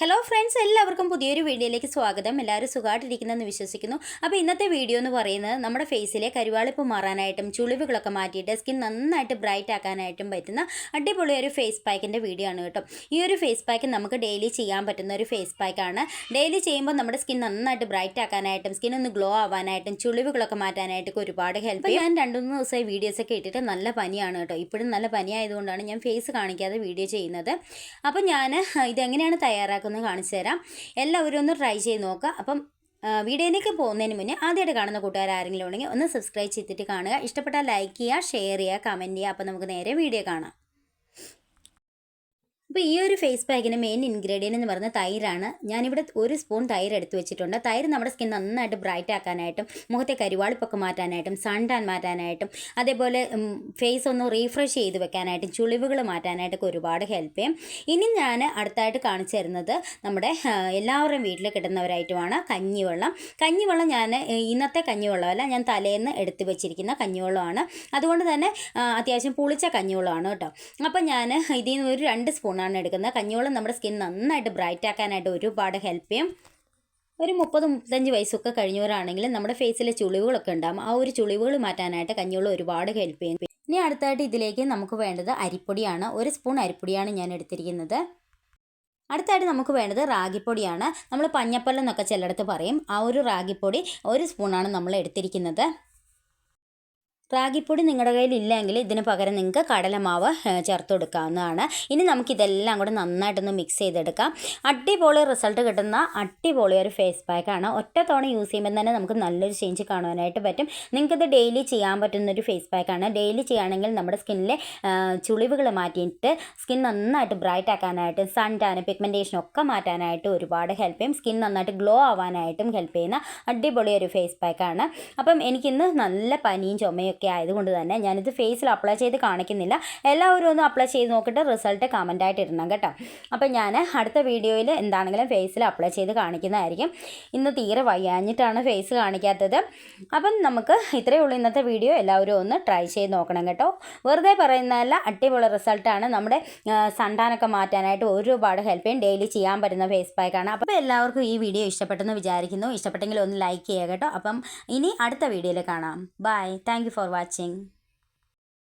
Hello friends എല്ലാവർക്കും പുതിയൊരു വീഡിയോയിലേക്ക് സ്വാഗതം. എല്ലാവരും സുഖമായിട്ടിരിക്കുന്നെന്ന് വിശ്വസിക്കുന്നു. അപ്പോൾ ഇന്നത്തെ വീഡിയോ എന്ന് പറയുന്നത് നമ്മുടെ ഫേസിലെ കരുവാളിപ്പ് മാറാനായിട്ടും ചുളിവുകളൊക്കെ മാറ്റിയിട്ട് സ്കിൻ നന്നായിട്ട് ബ്രൈറ്റ് ആക്കാനായിട്ടും പറ്റുന്ന അടിപൊളി ഒരു ഫേസ് പാക്കിന്റെ വീഡിയോ ആണ് കേട്ടോ. ഈ ഒരു ഫേസ് പാക്ക് നമുക്ക് ഡെയിലി ചെയ്യാൻ പറ്റുന്ന ഒരു ഫേസ് പാക്കാണ് ഡെയിലി ചെയ്യുമ്പോൾ നമ്മുടെ സ്കിൻ നന്നായിട്ട് ബ്രൈറ്റ് ആക്കാനായിട്ടും സ്കിൻ ഒന്ന് ഗ്ലോ ആവാനായിട്ടും ചുളിവുകളൊക്കെ മാറ്റാനായിട്ടൊക്കെ ഒരുപാട് ഹെൽപ്പ് ചെയ്യും. ഞാൻ രണ്ടു മൂന്ന് ദിവസമായി വീഡിയോസൊക്കെ ഇട്ടിട്ട് നല്ല പനിയാണ് കേട്ടോ. ഇപ്പോഴും നല്ല പനിയായതുകൊണ്ടാണ് ഞാൻ ഫേസ് കാണിക്കാതെ വീഡിയോ ചെയ്യുന്നത്. അപ്പോൾ ഞാൻ ഇതെങ്ങനെയാണ് തയ്യാറാക്കുന്നത് കാണിച്ചു തരാം. എല്ലാവരും ഒന്ന് ട്രൈ ചെയ്ത് നോക്കുക. അപ്പം വീഡിയോയിലേക്ക് പോകുന്നതിന് മുന്നേ ആദ്യമായിട്ട് കാണുന്ന കൂട്ടുകാർ ആരെങ്കിലും ഉണ്ടെങ്കിൽ ഒന്ന് സബ്സ്ക്രൈബ് ചെയ്തിട്ട് കാണുക. ഇഷ്ടപ്പെട്ടാൽ ലൈക്ക് ചെയ്യുക ഷെയർ ചെയ്യുക കമന്റ് ചെയ്യുക. അപ്പോൾ നമുക്ക് നേരെ വീഡിയോ കാണാം. അപ്പോൾ ഈ ഒരു ഫേസ് പാക്കിന് മെയിൻ ഇൻഗ്രീഡിയന്റ് എന്ന് പറയുന്നത് തൈരാണ്. ഞാനിവിടെ ഒരു സ്പൂൺ തൈര് എടുത്ത് വെച്ചിട്ടുണ്ട്. തൈര് നമ്മുടെ സ്കിൻ നന്നായിട്ട് ബ്രൈറ്റ് ആക്കാനായിട്ടും മുഖത്തെ കരുവാളിപ്പൊക്കെ മാറ്റാനായിട്ടും സൺഡാൻ മാറ്റാനായിട്ടും അതേപോലെ ഫേസ് ഒന്ന് റീഫ്രഷ് ചെയ്ത് വെക്കാനായിട്ടും ചുളിവുകൾ മാറ്റാനായിട്ടൊക്കെ ഒരുപാട് ഹെൽപ്പ് ചെയ്യും. ഇനി ഞാൻ അടുത്തായിട്ട് കാണിച്ചു തരുന്നത് നമ്മുടെ എല്ലാവരുടെയും വീട്ടിൽ കിട്ടുന്നവരായിട്ടുമാണ് കഞ്ഞിവെള്ളം. കഞ്ഞിവെള്ളം ഞാൻ ഇന്നത്തെ കഞ്ഞിവെള്ളമല്ല ഞാൻ തലേന്ന് എടുത്തു വെച്ചിരിക്കുന്ന കഞ്ഞിവെള്ളമാണ്. അതുകൊണ്ട് തന്നെ അത്യാവശ്യം പുളിച്ച കഞ്ഞിവെള്ളമാണ് കേട്ടോ. അപ്പം ഞാൻ ഇതിൽ നിന്ന് ഒരു രണ്ട് സ്പൂണാണ് എടുക്കുന്നത്. കഞ്ഞിവെള്ളം നമ്മുടെ സ്കിൻ നന്നായിട്ട് ബ്രൈറ്റ് ആക്കാനായിട്ട് ഒരുപാട് ഹെൽപ്പ് ചെയ്യും. ഒരു മുപ്പത് മുപ്പത്തഞ്ച് വയസ്സൊക്കെ കഴിഞ്ഞവരാണെങ്കിൽ നമ്മുടെ ഫേസിലെ ചുളിവുകളൊക്കെ ഉണ്ടാകും ആ ഒരു ചുളിവുകൾ മാറ്റാനായിട്ട് കഞ്ഞിവെള്ളം ഒരുപാട് ഹെൽപ്പ് ചെയ്യും. ഇനി അടുത്തായിട്ട് ഇതിലേക്ക് നമുക്ക് വേണ്ടത് അരിപ്പൊടിയാണ്. ഒരു സ്പൂൺ അരിപ്പൊടിയാണ് ഞാൻ എടുത്തിരിക്കുന്നത്. അടുത്തായിട്ട് നമുക്ക് വേണ്ടത് റാഗിപ്പൊടിയാണ്. നമ്മൾ പഞ്ഞപ്പല്ലം എന്നൊക്കെ ചിലയിടത്ത് പറയും. ആ ഒരു റാഗിപ്പൊടി ഒരു സ്പൂണാണ് നമ്മൾ എടുത്തിരിക്കുന്നത്. റാഗിപ്പൊടി നിങ്ങളുടെ കയ്യിൽ ഇല്ലെങ്കിൽ ഇതിന് പകരം നിങ്ങൾക്ക് കടലമാവ് ചേർത്ത് കൊടുക്കാവുന്നതാണ്. ഇനി നമുക്കിതെല്ലാം കൂടെ നന്നായിട്ടൊന്ന് മിക്സ് ചെയ്തെടുക്കാം. അടിപൊളി റിസൾട്ട് കിട്ടുന്ന അടിപൊളി ഒരു ഫേസ് പാക്കാണ് ഒറ്റ തവണ യൂസ് ചെയ്യുമ്പോൾ തന്നെ നമുക്ക് നല്ലൊരു ചേഞ്ച് കാണുവാനായിട്ട് പറ്റും. നിങ്ങൾക്കിത് ഡെയിലി ചെയ്യാൻ പറ്റുന്ന ഒരു ഫേസ് പാക്കാണ് ഡെയിലി ചെയ്യുകയാണെങ്കിൽ നമ്മുടെ സ്കിന്നിലെ ചുളിവുകൾ മാറ്റിയിട്ട് സ്കിൻ നന്നായിട്ട് ബ്രൈറ്റ് ആക്കാനായിട്ട് സൺ ടാന് പിഗ്മെന്റേഷൻ ഒക്കെ മാറ്റാനായിട്ട് ഒരുപാട് ഹെൽപ്പ് ചെയ്യും. സ്കിൻ നന്നായിട്ട് ഗ്ലോ ആവാനായിട്ടും ഹെൽപ്പ് ചെയ്യുന്ന അടിപൊളി ഒരു ഫേസ് പാക്കാണ് അപ്പം എനിക്കിന്ന് നല്ല പനിയും ചുമയൊക്കെ ആയതുകൊണ്ട് തന്നെ ഞാനിത് ഫേസിൽ അപ്ലൈ ചെയ്ത് കാണിക്കുന്നില്ല. എല്ലാവരും ഒന്ന് അപ്ലൈ ചെയ്ത് നോക്കിയിട്ട് റിസൾട്ട് കമന്റായിട്ട് ഇടണം കേട്ടോ. അപ്പം ഞാൻ അടുത്ത വീഡിയോയിൽ എന്താണെങ്കിലും ഫേസിൽ അപ്ലൈ ചെയ്ത് കാണിക്കുന്നതായിരിക്കും. ഇന്ന് തീരെ വയ്യാഞ്ഞിട്ടാണ് ഫേസ് കാണിക്കാത്തത്. അപ്പം നമുക്ക് ഇത്രയേ ഉള്ളൂ ഇന്നത്തെ വീഡിയോ. എല്ലാവരും ഒന്ന് ട്രൈ ചെയ്ത് നോക്കണം കേട്ടോ. വെറുതെ പറയുന്നതല്ല അടിപൊളി റിസൾട്ടാണ് നമ്മുടെ സണ്ടാനൊക്കെ മാറ്റാനായിട്ട് ഒരുപാട് ഹെൽപ്പ് ചെയ്യും. ഡെയിലി ചെയ്യാൻ പറ്റുന്ന ഫേസ് പാക്കാണ് അപ്പോൾ എല്ലാവർക്കും ഈ വീഡിയോ ഇഷ്ടപ്പെട്ടെന്ന് വിചാരിക്കുന്നു. ഇഷ്ടപ്പെട്ടെങ്കിൽ ഒന്ന് ലൈക്ക് ചെയ്യുക കേട്ടോ. അപ്പം ഇനി അടുത്ത വീഡിയോയിൽ കാണാം. Bye thank you for watching